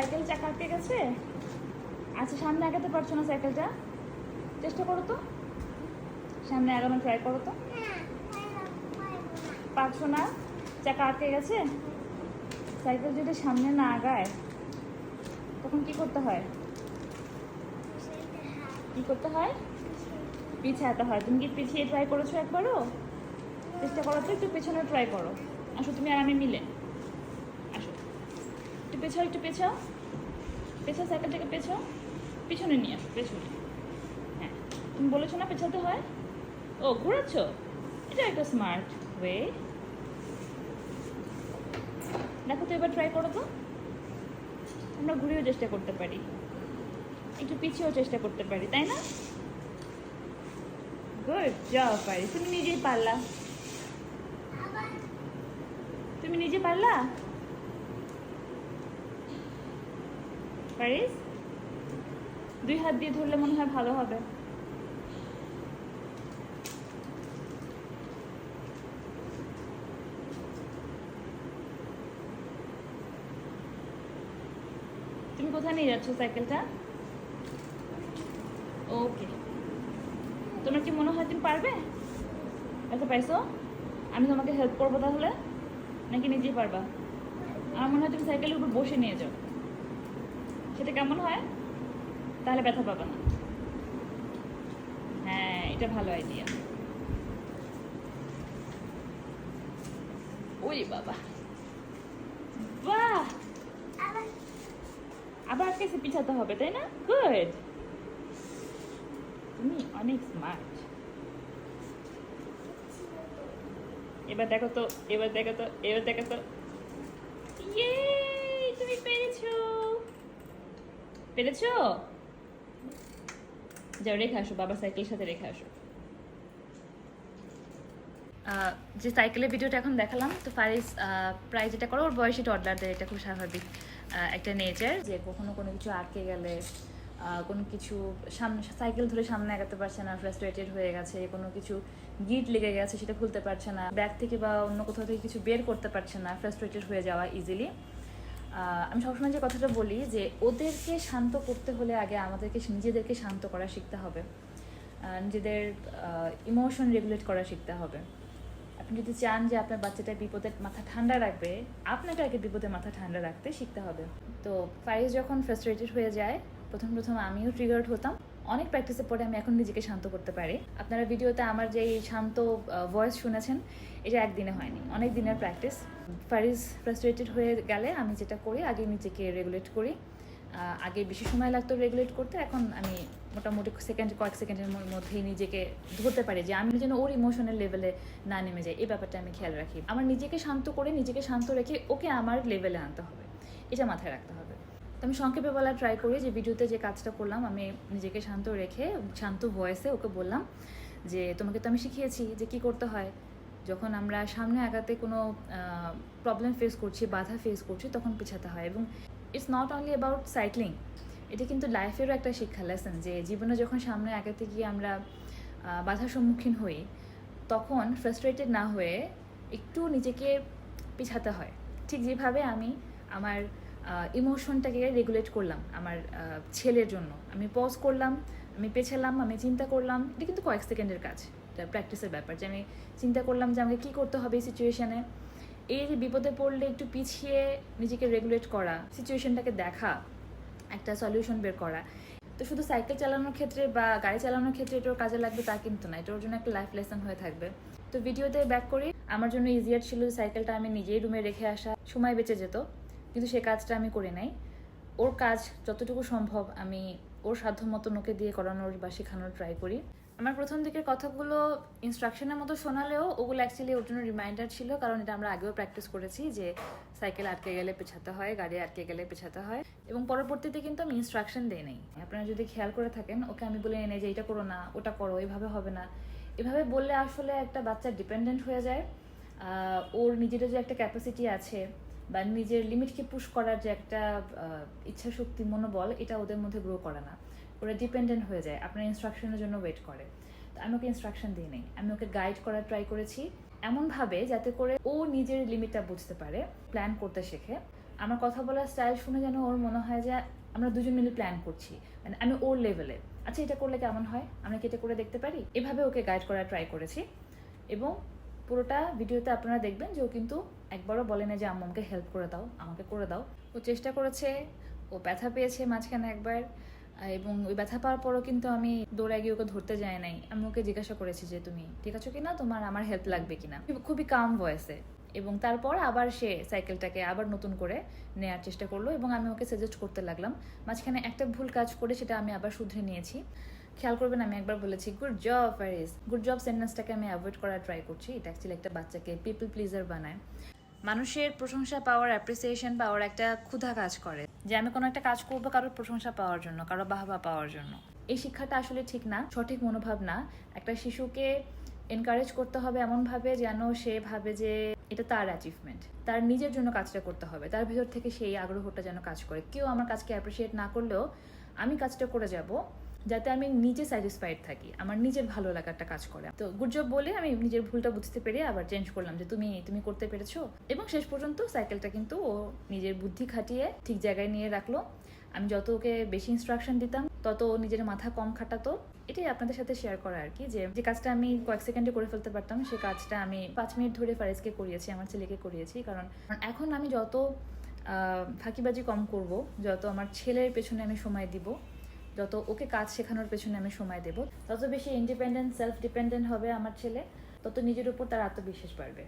Cycle চাকা আটকে গেছে? আচ্ছা সামনে আগাতে পারছ না সাইকেলটা? চেষ্টা করো তো। সামনে আগানো ট্রাই করো তো। পারছ না? চাকা আটকে গেছে? সাইকেল যদি সামনে না আগায়, তখন কি করতে হয়? কি করতে হয়? পিছাতে হয়। তুমি কি পিছিয়ে ট্রাই করেছ একবারও? চেষ্টা করো তো, একটু পেছনে ট্রাই করো। আসো, তুমি আর আমি মিলে। পেছাও একটু পেছাও। পেছাও সাইকেলটাকে পেছাও। পিছনে নিয়ে আসো, পেছনে। হ্যাঁ তুমি বলেছ না পেছাতে হয়? ও, ঘুরাচ্ছ? এটা একটা স্মার্ট ওয়ে দেখো তো এবার ট্রাই করো তো। আমরা ঘুরেও চেষ্টা করতে পারি। একটু পিছিয়েও চেষ্টা করতে পারি, তাই না? গুড যাও পারি তুমি নিজেই পারলা। তুমি নিজে পারলা? পারিস দুই হাত দিয়ে ধরলে মনে হয় ভালো হবে। তুমি কোথায় নিয়ে যাচ্ছ সাইকেলটা? ওকে তোমার কি মনে হয় তুমি পারবে? ব্যথা পাইছো? আমি তোমাকে হেল্প করব তাহলে? নাকি নিজেই পারবা? আমার মনে হয় তুমি সাইকেলের উপর বসে নিয়ে যাও। সেটা কেমন হয়? তাহলে ব্যথা পাবে না। হ্যাঁ এটা ভালো আইডিয়া ওই বাবা। বাহ! আবার কেসে পিছাতে হবে, তাই না? গুড তুমি অনেক স্মার্ট এবার দেখো তো, এবার দেখো তো, এবার দেখো তো। ইয়ে তুমি পেরেছ! পেরেছ? যাও, রেখে আসো, বাবার সাইকেলের সাথে রেখে আসো। যে সাইকেলের ভিডিওটা এখন দেখালাম, তো ফারিস প্রায় যেটা করো, ওর বয়সী টডলারদের এটা খুব স্বাভাবিক একটা নেচার যে কখনো কোনো কিছু আটকে গেলে কোনো কিছু সামনে সাইকেল ধরে সামনে আগাতে পারছে না ফ্রাস্ট্রেটেড হয়ে গেছে, কোনো কিছু গিট লেগে গেছে, সেটা খুলতে পারছে না ব্যাগ থেকে বা অন্য কোথাও থেকে কিছু বের করতে পারছে না ফ্রাস্ট্রেটেড হয়ে যাওয়া ইজিলি আমি সবসময় যে কথাটা বলি যে ওদেরকে শান্ত করতে হলে আগে আমাদেরকে নিজেদেরকে শান্ত করা শিখতে হবে। নিজেদের ইমোশন রেগুলেট করা শিখতে হবে। আপনি যদি চান যে আপনার বাচ্চাটা বিপদে মাথা ঠান্ডা রাখবে, আপনাকে আগে বিপদে মাথা ঠান্ডা রাখতে শিখতে হবে। তো ফাইজ যখন ফ্রাস্ট্রেটেড হয়ে যায়, প্রথম প্রথম আমিও ট্রিগার্ড হতাম। অনেক প্র্যাকটিসের পরে আমি এখন নিজেকে শান্ত করতে পারি। আপনারা ভিডিওতে আমার যে শান্ত ভয়েস শুনেছেন, এটা একদিনে হয়নি, অনেক দিনের প্র্যাকটিস ফারিজ ফ্রাস্ট্রেটেড হয়ে গেলে আমি যেটা করি, আগে নিজেকে রেগুলেট করি। আগে বেশি সময় লাগতো রেগুলেট করতে, এখন আমি মোটামুটি সেকেন্ড কয়েক সেকেন্ডের মধ্যেই নিজেকে ধরতে পারি যে আমি যেন ওর ইমোশনাল লেভেলে না নেমে যাই, এই ব্যাপারটা আমি খেয়াল রাখি। আমার নিজেকে শান্ত করে, নিজেকে শান্ত রেখে ওকে আমার লেভেলে আনতে হবে, এটা মাথায় রাখতে হবে। তো আমি সংক্ষেপে বলা ট্রাই করি যে ভিডিওতে যে কাজটা করলাম, আমি নিজেকে শান্ত রেখে, শান্ত ভয়েসে ওকে বললাম যে, তোমাকে তো আমি শিখিয়েছি যে কি করতে হয়। যখন আমরা সামনে আগাতে কোনো প্রবলেম ফেস করছি, বাধা ফেস করছি, তখন পিছাতে হয় এবং it's not only about cycling এটা কিন্তু লাইফেরও একটা শিক্ষা লেসন যে জীবনে যখন সামনে আগাতে গিয়ে আমরা বাধার সম্মুখীন হই, তখন ফ্রাস্ট্রেটেড না হয়ে একটু নিজেকে পিছাতে হয়। ঠিক যেভাবে আমি আমার ইমোশনটাকে রেগুলেট করলাম আমার ছেলের জন্য। আমি পজ করলাম, আমি পেছালাম, আমি চিন্তা করলাম, এটা কিন্তু কয়েক সেকেন্ডের কাজ। প্র্যাকটিসের ব্যাপার যে আমি চিন্তা করলাম যে আমাকে কী করতে হবে এই সিচুয়েশানে এই যে বিপদে পড়লে একটু পিছিয়ে নিজেকে রেগুলেট করা সিচুয়েশনটাকে দেখা, একটা সলিউশন বের করা। তো শুধু সাইকেল চালানোর ক্ষেত্রে বা গাড়ি চালানোর ক্ষেত্রে এটার কাজে লাগবে তা কিন্তু না, এটার জন্য একটা লাইফ লেসন হয়ে থাকবে। তো ভিডিওতে ব্যাক করি, আমার জন্য ইজিয়ার ছিল সাইকেলটা আমি নিজেই রুমে রেখে আসা, সময় বেঁচে যেত। কিন্তু সে কাজটা আমি করি নাই। ওর কাজ যতটুকু সম্ভব আমি ওর সাধ্য মতো নোকে দিয়ে করানোর বা শেখানোর ট্রাই করি। আমার প্রথম দিকের কথাগুলো ইনস্ট্রাকশনের মতো শোনালেও ওগুলো অ্যাকচুয়ালি ওর জন্য রিমাইন্ডার ছিল, কারণ এটা আমরা আগেও প্র্যাকটিস করেছি যে সাইকেল আটকে গেলে পেছাতে হয়, গাড়ি আটকে গেলে পেছাতে হয় এবং পরবর্তীতে কিন্তু আমি ইনস্ট্রাকশন দিই নাই। আপনারা যদি খেয়াল করে থাকেন, ওকে আমি বলে এনে যে এটা করো না, ওটা করো, এভাবে হবে না। এভাবে বললে আসলে একটা বাচ্চা ডিপেন্ডেন্ট হয়ে যায়। ওর নিজেরও যে একটা ক্যাপাসিটি আছে বা নিজের লিমিটকে পুশ করার যে একটা ইচ্ছা শক্তি মনোবল, এটা ওদের মধ্যে গ্রো করে না। ওরা ডিপেন্ডেন্ট হয়ে যায়। আপনার ইনস্ট্রাকশনের জন্য ওয়েট করে। তো আমি ওকে ইনস্ট্রাকশন দিই নাই। আমি ওকে গাইড করার ট্রাই করেছি। এমনভাবে যাতে করে ও নিজের লিমিটটা বুঝতে পারে প্ল্যান করতে শেখে। আমার কথা বলার স্টাইল শুনে যেন ওর মনে হয় যে, আমরা দুজন মিলে প্ল্যান করছি। মানে আমি ওর লেভেলে আচ্ছা এটা করলে কেমন হয়? আমরা কি এটা করে দেখতে পারি? এভাবে ওকে গাইড করার ট্রাই করেছি। এবং পুরোটা ভিডিওতে আপনারা দেখবেন যে ও কিন্তু একবারও বলে না যে আম্মু আমাকে হেল্প করে দাও, আমাকে করে দাও। ও চেষ্টা করেছে, ও ব্যথা পেয়েছে মাঝখানে একবার এবং ওই ব্যথা পাওয়ার পরও কিন্তু আমি দৌড়ে গিয়ে ওকে ধরতে যাই নাই। আমি ওকে জিজ্ঞাসা করেছি যে, তুমি ঠিক আছো কিনা? তোমার আমার হেল্প লাগবে কিনা? খুবই কাম ভয়েসে এবং তারপর আবার সে সাইকেলটাকে আবার নতুন করে নেয়ার চেষ্টা করল এবং আমি ওকে সাজেস্ট করতে লাগলাম। মাঝখানে একটা ভুল কাজ করে সেটা আমি আবার শুধরে নিয়েছি। খেয়াল করবেন, আমি একবার বলেছি good job Faris good job সেন্টেন্সটাকে আমি অ্যাভয়েড করার ট্রাই করছি। এটা অ্যাকচুয়ালি একটা বাচ্চাকে পিপল প্লিজার বানায়। মানুষের প্রশংসা পাওয়ার অ্যাপ্রিসিয়েশন পাওয়ার একটা ক্ষুধা কাজ করে। যে আমি কোনো একটা কাজ করব কারোর প্রশংসা পাওয়ার জন্য, কারও বাহবা পাওয়ার জন্য। এই শিক্ষাটা আসলে ঠিক না, সঠিক মনোভাব না। একটা শিশুকে এনকারেজ করতে হবে এমনভাবে যেন সে ভাবে যে এটা তার অ্যাচিভমেন্ট তার নিজের জন্য কাজটা করতে হবে, তার ভিতর থেকে সেই আগ্রহটা যেন কাজ করে। কেউ আমার কাজকে অ্যাপ্রিসিয়েট না করলেও আমি কাজটা করে যাব যাতে আমি নিজে স্যাটিসফাইড থাকি, আমার নিজের ভালো লাগাটা কাজ করে। তো গুড জব বলে আমি নিজের ভুলটা বুঝতে পেরে আবার চেঞ্জ করলাম যে তুমি তুমি করতে পেরেছ। এবং শেষ পর্যন্ত সাইকেলটা কিন্তু ও নিজের বুদ্ধি খাটিয়ে ঠিক জায়গায় নিয়ে রাখল। আমি যত ওকে বেশি ইনস্ট্রাকশন দিতাম, তত নিজের মাথা কম খাটাতো। এটাই আপনাদের সাথে শেয়ার করা আর কি, যে যে কাজটা আমি কয়েক সেকেন্ডে করে ফেলতে পারতাম, সে কাজটা আমি পাঁচ মিনিট ধরে ফারেজকে করিয়েছি, আমার ছেলেকে করিয়েছি। কারণ এখন আমি যত ফাঁকিবাজি কম করব, যত আমার ছেলের পেছনে আমি সময় দিব যত ওকে কাজ শেখানোর পেছনে আমি সময় দেব, তত বেশি ইন্ডিপেন্ডেন্ট সেলফ ডিপেন্ডেন্ট হবে আমার ছেলে, তত নিজের উপর তার আত্মবিশ্বাস বাড়বে।